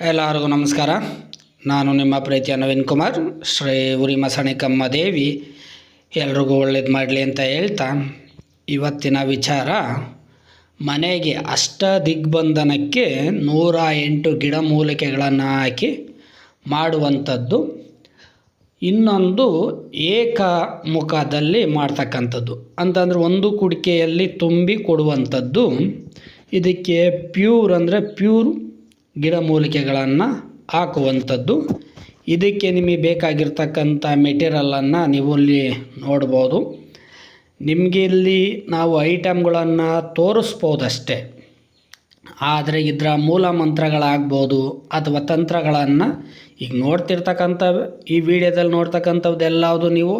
ಎಲ್ಲರಿಗೂ ನಮಸ್ಕಾರ. ನಾನು ನಿಮ್ಮ ಪ್ರೀತಿಯ ನವೀನ್ ಕುಮಾರ್. ಶ್ರೀ ಉರಿ ಮಸಣಿಕಮ್ಮ ದೇವಿ. ಎಲ್ರಿಗೂ ಒಳ್ಳೇದು ಮಾಡಲಿ ಅಂತ ಹೇಳ್ತಾ ಇವತ್ತಿನ ವಿಚಾರ, ಮನೆಗೆ ಅಷ್ಟ ದಿಗ್ಬಂಧನಕ್ಕೆ ನೂರ ಎಂಟು ಗಿಡಮೂಲಿಕೆಗಳನ್ನು ಹಾಕಿ ಮಾಡುವಂಥದ್ದು, ಇನ್ನೊಂದು ಏಕಮುಖದಲ್ಲಿ ಮಾಡ್ತಕ್ಕಂಥದ್ದು. ಅಂತಂದರೆ ಒಂದು ಕುಡಿಕೆಯಲ್ಲಿ ತುಂಬಿ ಕೊಡುವಂಥದ್ದು, ಇದಕ್ಕೆ ಪ್ಯೂರ್ ಅಂದರೆ ಪ್ಯೂರ್ ಗಿಡಮೂಲಿಕೆಗಳನ್ನು ಹಾಕುವಂಥದ್ದು. ಇದಕ್ಕೆ ನಿಮಗೆ ಬೇಕಾಗಿರ್ತಕ್ಕಂಥ ಮೆಟೀರಿಯಲನ್ನು ನೀವು ಇಲ್ಲಿ ನೋಡ್ಬೋದು. ನಿಮಗೆ ಇಲ್ಲಿ ನಾವು ಐಟಮ್ಗಳನ್ನು ತೋರಿಸ್ಬೋದಷ್ಟೇ. ಆದರೆ ಇದರ ಮೂಲ ಮಂತ್ರಗಳಾಗ್ಬೋದು ಅಥವಾ ತಂತ್ರಗಳನ್ನು ಈಗ ನೋಡ್ತಿರ್ತಕ್ಕಂಥ ಈ ವಿಡಿಯೋದಲ್ಲಿ ನೋಡ್ತಕ್ಕಂಥದ್ದೆಲ್ಲವುದು ನೀವು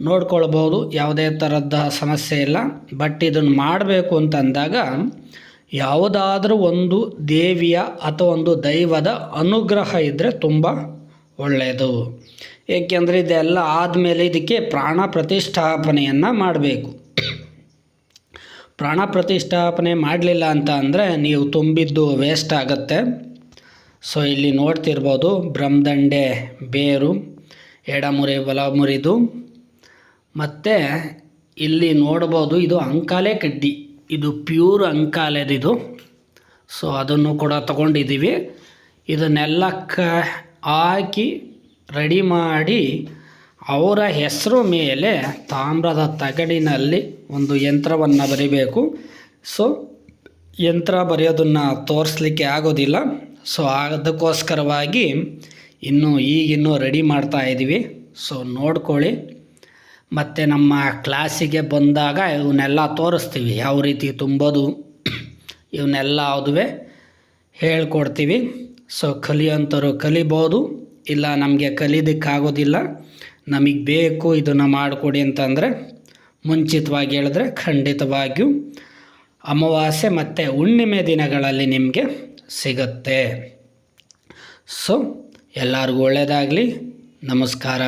ನೋಡ್ಕೊಳ್ಬೋದು. ಯಾವುದೇ ಥರದ ಸಮಸ್ಯೆ ಇಲ್ಲ. ಬಟ್ ಇದನ್ನು ಮಾಡಬೇಕು ಅಂತಂದಾಗ ಯಾವುದಾದ್ರೂ ಒಂದು ದೇವಿಯ ಅಥವಾ ಒಂದು ದೈವದ ಅನುಗ್ರಹ ಇದ್ದರೆ ತುಂಬ ಒಳ್ಳೆಯದು. ಏಕೆಂದರೆ ಇದೆಲ್ಲ ಆದಮೇಲೆ ಇದಕ್ಕೆ ಪ್ರಾಣ ಪ್ರತಿಷ್ಠಾಪನೆಯನ್ನು ಮಾಡಬೇಕು. ಪ್ರಾಣ ಪ್ರತಿಷ್ಠಾಪನೆ ಮಾಡಲಿಲ್ಲ ಅಂತ ಅಂದರೆ ನೀವು ತುಂಬಿದ್ದು ವೇಸ್ಟ್ ಆಗುತ್ತೆ. ಸೊ ಇಲ್ಲಿ ನೋಡ್ತಿರ್ಬೋದು ಬ್ರಹ್ಮದಂಡೆ, ಬೇರು, ಎಡಮುರಿ ಬಲಮುರಿದು ಮತ್ತು ಇಲ್ಲಿ ನೋಡ್ಬೋದು ಇದು ಅಂಕಾಲೆ ಕಡ್ಡಿ. ಇದು ಪ್ಯೂರ್ ಅಂಕಾಲೆದಿದು ಸೊ ಅದನ್ನು ಕೂಡ ತಗೊಂಡಿದ್ದೀವಿ. ಇದನ್ನೆಲ್ಲ ಕ, ಹಾಕಿ ರೆಡಿ ಮಾಡಿ ಅವರ ಹೆಸರು ಮೇಲೆ ತಾಮ್ರದ ತಗಡಿನಲ್ಲಿ ಒಂದು ಯಂತ್ರವನ್ನು ಬರಿಬೇಕು. ಸೊ ಯಂತ್ರ ಬರೆಯೋದನ್ನು ತೋರಿಸ್ಲಿಕ್ಕೆ ಆಗೋದಿಲ್ಲ. ಸೊ ಅದಕ್ಕೋಸ್ಕರವಾಗಿ ಇನ್ನು ಈಗಿನ್ನೂ ರೆಡಿ ಮಾಡ್ತಾ ಇದ್ದೀವಿ ಸೊ ನೋಡ್ಕೊಳ್ಳಿ. ಮತ್ತು ನಮ್ಮ ಕ್ಲಾಸಿಗೆ ಬಂದಾಗ ಇವನ್ನೆಲ್ಲ ತೋರಿಸ್ತೀವಿ. ಯಾವ ರೀತಿ ತುಂಬೋದು. ಇವನ್ನೆಲ್ಲ ಅದುವೆ ಹೇಳ್ಕೊಡ್ತೀವಿ. ಸೊ ಕಲಿಯೋಂಥವ್ರು ಕಲಿಬೋದು. ಇಲ್ಲ ನಮಗೆ ಕಲಿಯೋದಕ್ಕಾಗೋದಿಲ್ಲ ನಮಗೆ ಬೇಕು ಇದನ್ನು ಮಾಡಿಕೊಡಿ ಅಂತಂದರೆ ಮುಂಚಿತವಾಗಿ ಹೇಳಿದ್ರೆ ಖಂಡಿತವಾಗಿಯೂ ಅಮಾವಾಸ್ಯೆ ಮತ್ತು ಹುಣ್ಣಿಮೆ ದಿನಗಳಲ್ಲಿ ನಿಮಗೆ ಸಿಗುತ್ತೆ. ಸೊ ಎಲ್ಲರಿಗೂ ಒಳ್ಳೆಯದಾಗಲಿ ನಮಸ್ಕಾರ.